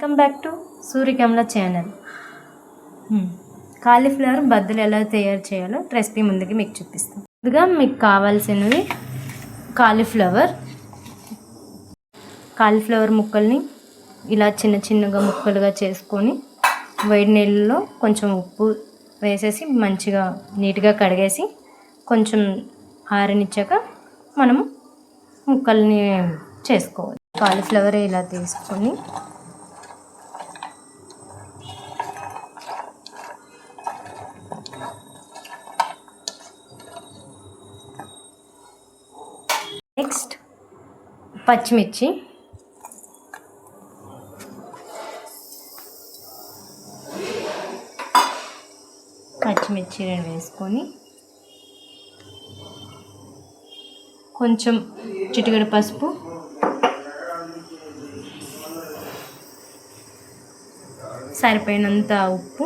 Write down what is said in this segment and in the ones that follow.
Welcome back to Suryakamala channel cauliflower బద్దలు ఎలా తయారు చేయాలో రెసిపీ ముందుకి మీకు చూపిస్తాం. ముందుగా మీకు కావాల్సినవి కాలీఫ్లవర్ కాలీఫ్లవర్ ముక్కల్ని ఇలా చిన్న చిన్నగా ముక్కలుగా చేసుకొని వేడి నీళ్ళలో కొంచెం ఉప్పు వేసేసి మంచిగా నీట్గా కడిగేసి కొంచెం ఆరనిచ్చాక మనము ముక్కల్ని చేసుకోవాలి. కాలీఫ్లవర్ ఇలా తీసుకొని నెక్స్ట్ పచ్చిమిర్చి. పచ్చిమిర్చి రెండు వేసుకొని కొంచెం చిటికెడు పసుపు. సరిపోయినంత ఉప్పు.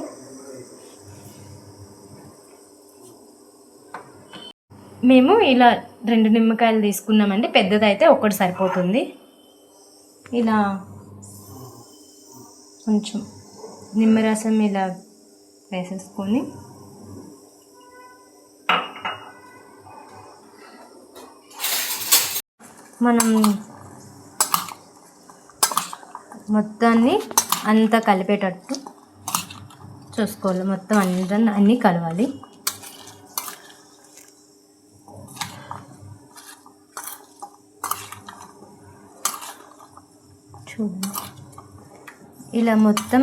మేము ఇలా రెండు నిమ్మకాయలు తీసుకున్నామండి. పెద్దదైతే ఒక్కటి సరిపోతుంది. ఇలా కొంచెం నిమ్మరసం ఇలా వేసేసుకొని మనం మొత్తాన్ని అంతా కలిపేటట్టు చూసుకోవాలి. మొత్తం అంతా అన్నీ కలవాలి. చూడండి ఇలా మొత్తం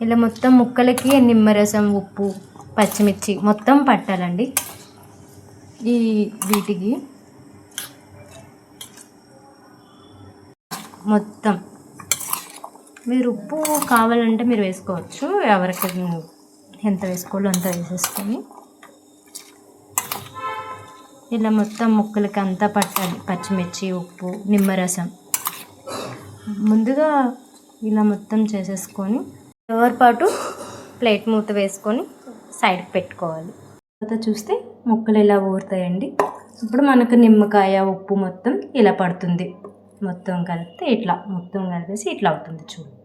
ఇలా మొత్తం ముక్కలకి నిమ్మరసం ఉప్పు పచ్చిమిర్చి మొత్తం పట్టాలండి. ఈ వీటికి మొత్తం. మీరు ఉప్పు కావాలంటే మీరు వేసుకోవచ్చు. ఎవరికి ఎంత వేసుకోవాలో అంత వేసేసుకొని. ఇలా మొత్తం ముక్కలకి అంతా పట్టాలి. పచ్చిమిర్చి ఉప్పు నిమ్మరసం. ముందుగా ఇలా మొత్తం చేసేసుకొని ఎవరి పాటు ప్లేట్ మూత వేసుకొని సైడ్కి పెట్టుకోవాలి. తర్వాత చూస్తే ముక్కలు ఇలా ఊరుతాయండి. ఇప్పుడు మనకు నిమ్మకాయ ఉప్పు మొత్తం ఇలా పడుతుంది. మొత్తం కలిపితే ఇట్లా మొత్తం కలిపేసి ఇట్లా అవుతుంది చూడు.